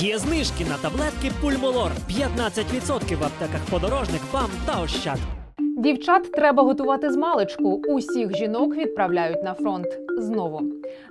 Є знижки на таблетки Пульмолор 15% в аптеках подорожник, ПАМ та Ощад. Дівчат треба готувати з маличку. Усіх жінок відправляють на фронт. Знову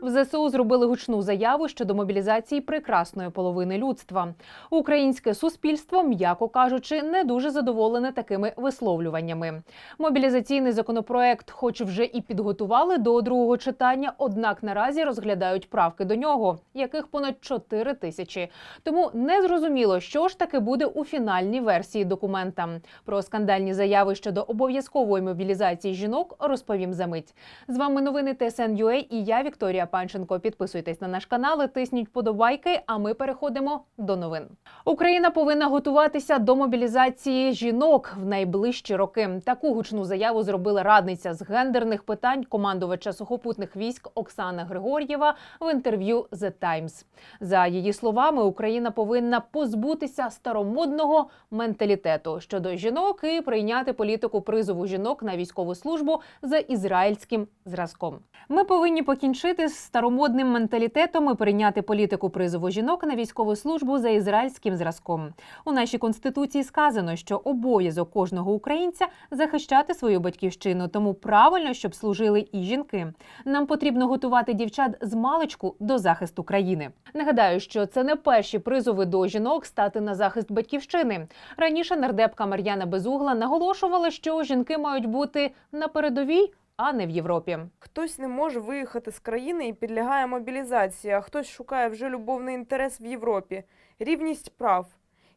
в ЗСУ зробили гучну заяву щодо мобілізації прекрасної половини людства. Українське суспільство, м'яко кажучи, не дуже задоволене такими висловлюваннями. Мобілізаційний законопроект, хоч вже і підготували до другого читання, однак наразі розглядають правки до нього, яких понад 4 тисячі. Тому не зрозуміло, що ж таки буде у фінальній версії документа. Про скандальні заяви щодо обов'язкової мобілізації жінок розповім за мить. З вами новини ТСН.UA і я Вікторія Панченко. Підписуйтесь на наш канал, і тисніть вподобайки. А ми переходимо до новин. Україна повинна готуватися до мобілізації жінок в найближчі роки. Таку гучну заяву зробила радниця з гендерних питань командувача сухопутних військ Оксана Григор'єва в інтерв'ю The Times. За її словами, Україна повинна позбутися старомодного менталітету щодо жінок і прийняти політику призову жінок на військову службу за ізраїльським зразком. Ми повинні покінчити з старомодним менталітетом і прийняти політику призову жінок на військову службу за ізраїльським зразком. У нашій конституції сказано, що обов'язок кожного українця захищати свою батьківщину, тому правильно, щоб служили і жінки. Нам потрібно готувати дівчат з маличку до захисту країни. Нагадаю, що це не перші призови до жінок стати на захист батьківщини. Раніше нардепка Мар'яна Безугла наголошувала, що жінки мають бути на передовій, а не в Європі. Хтось не може виїхати з країни і підлягає мобілізації, а хтось шукає вже любовний інтерес в Європі, рівність прав.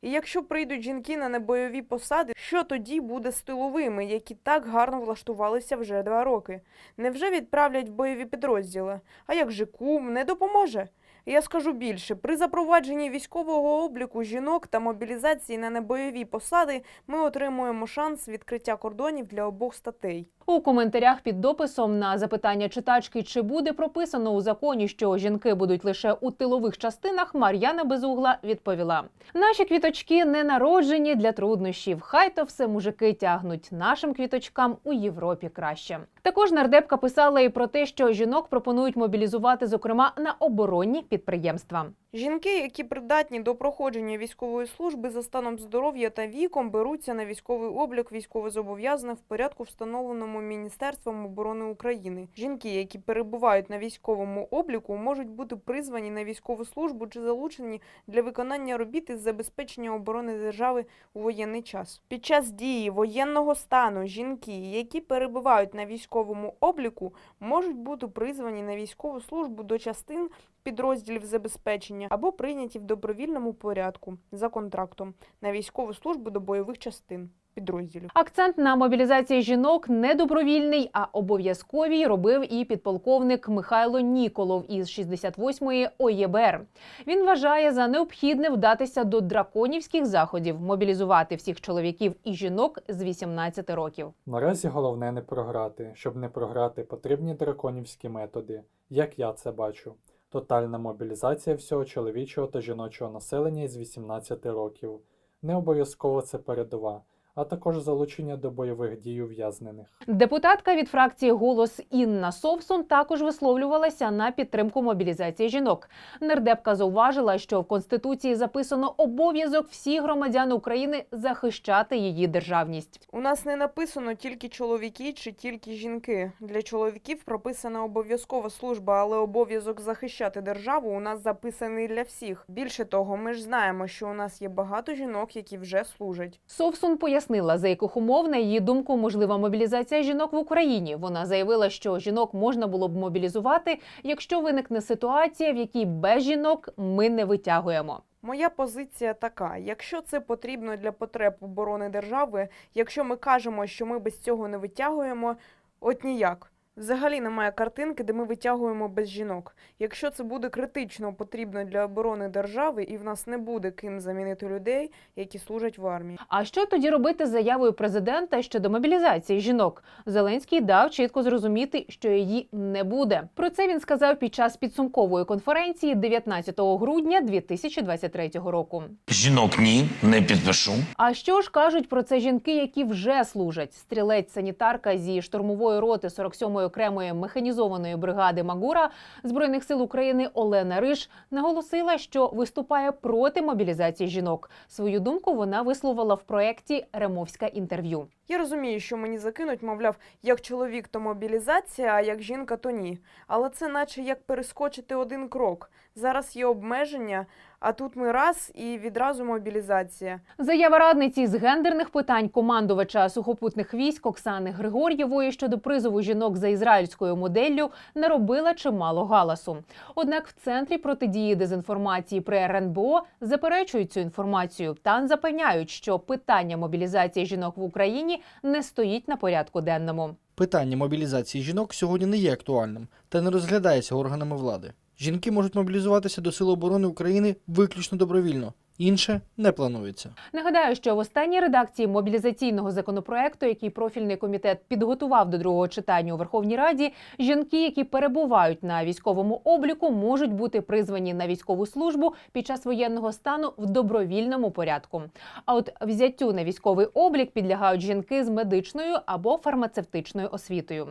І якщо прийдуть жінки на небойові посади, що тоді буде з тиловими, які так гарно влаштувалися вже два роки? Невже відправлять в бойові підрозділи? А як же кум не допоможе? Я скажу більше, при запровадженні військового обліку жінок та мобілізації на небойові посади ми отримуємо шанс відкриття кордонів для обох статей. У коментарях під дописом на запитання читачки, чи буде прописано у законі, що жінки будуть лише у тилових частинах, Мар'яна Безугла відповіла: наші квіточки не народжені для труднощів. Хай то все мужики тягнуть. Нашим квіточкам у Європі краще. Також нардепка писала і про те, що жінок пропонують мобілізувати, зокрема на оборонні підприємства. Жінки, які придатні до проходження військової служби за станом здоров'я та віком, беруться на військовий облік військовозобов'язаних в порядку, встановленому Міністерством оборони України. Жінки, які перебувають на військовому обліку, можуть бути призвані на військову службу чи залучені для виконання робіт із забезпечення оборони держави у воєнний час. Під час дії воєнного стану жінки, які перебувають на військовому обліку, можуть бути призвані на військову службу до частин підрозділів забезпечення або прийняті в добровільному порядку за контрактом на військову службу до бойових частин підрозділів. Акцент на мобілізації жінок не добровільний, а обов'язковій робив і підполковник Михайло Ніколов із 68-ї ОЄБР. Він вважає за необхідне вдатися до драконівських заходів, мобілізувати всіх чоловіків і жінок з 18 років. Наразі головне не програти. Щоб не програти, потрібні драконівські методи, як я це бачу. Тотальна мобілізація всього чоловічого та жіночого населення із 18 років. Не обов'язково це передова, а також залучення до бойових дій ув'язнених. Депутатка від фракції Голос Інна Совсун також висловлювалася на підтримку мобілізації жінок. Нардепка зауважила, що в конституції записано обов'язок всіх громадян України захищати її державність. У нас не написано тільки чоловіки чи тільки жінки. Для чоловіків прописана обов'язкова служба, але обов'язок захищати державу у нас записаний для всіх. Більше того, ми ж знаємо, що у нас є багато жінок, які вже служать. Совсун пояснила, за яких умов на її думку можлива мобілізація жінок в Україні. Вона заявила, що жінок можна було б мобілізувати, якщо виникне ситуація, в якій без жінок ми не витягуємо. Моя позиція така: якщо це потрібно для потреб оборони держави, якщо ми кажемо, що ми без цього не витягуємо, от ніяк. Взагалі немає картинки, де ми витягуємо без жінок. Якщо це буде критично потрібно для оборони держави, і в нас не буде ким замінити людей, які служать в армії. А що тоді робити з заявою президента щодо мобілізації жінок? Зеленський дав чітко зрозуміти, що її не буде. Про це він сказав під час підсумкової конференції 19 грудня 2023 року. Жінок ні, не підпишу. А що ж кажуть про це жінки, які вже служать? Стрілець-санітарка зі штурмової роти 47-ї окремої механізованої бригади Магура збройних сил України Олена Риш наголосила, що виступає проти мобілізації жінок. Свою думку вона висловила в проєкті Ремовська інтерв'ю. Я розумію, що мені закинуть, мовляв, як чоловік то мобілізація, а як жінка то ні. Але це наче як перескочити один крок. Зараз є обмеження, а тут ми раз і відразу мобілізація. Заява радниці з гендерних питань командувача сухопутних військ Оксани Григор'євої щодо призову жінок за ізраїльською моделлю наробила чимало галасу. Однак в центрі протидії дезінформації при РНБО заперечують цю інформацію та запевняють, що питання мобілізації жінок в Україні не стоїть на порядку денному. Питання мобілізації жінок сьогодні не є актуальним та не розглядається органами влади. Жінки можуть мобілізуватися до Сил оборони України виключно добровільно. Інше не планується. Нагадаю, що в останній редакції мобілізаційного законопроекту, який профільний комітет підготував до другого читання у Верховній Раді, жінки, які перебувають на військовому обліку, можуть бути призвані на військову службу під час воєнного стану в добровільному порядку. А от взяттю на військовий облік підлягають жінки з медичною або фармацевтичною освітою.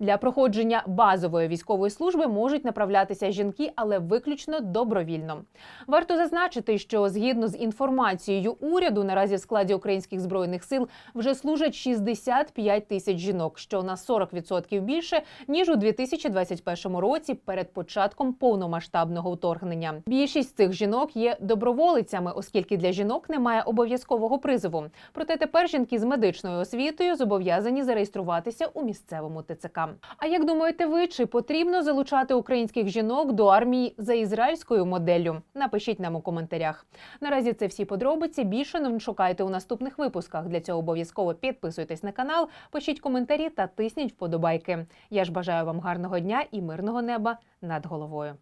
Для проходження базової військової служби можуть направлятися жінки, але виключно добровільно. Варто зазначити, що згідно з інформацією уряду, наразі в складі українських збройних сил вже служать 65 тисяч жінок, що на 40% більше ніж у 2021 році перед початком повномасштабного вторгнення. Більшість цих жінок є доброволицями, оскільки для жінок немає обов'язкового призову. Проте тепер жінки з медичною освітою зобов'язані зареєструватися у місцевому ТЦК. А як думаєте ви, чи потрібно залучати українських жінок до армії за ізраїльською моделлю? Напишіть нам у коментарях. Наразі це всі подробиці. Більше новин шукайте у наступних випусках. Для цього обов'язково підписуйтесь на канал, пишіть коментарі та тисніть вподобайки. Я ж бажаю вам гарного дня і мирного неба над головою.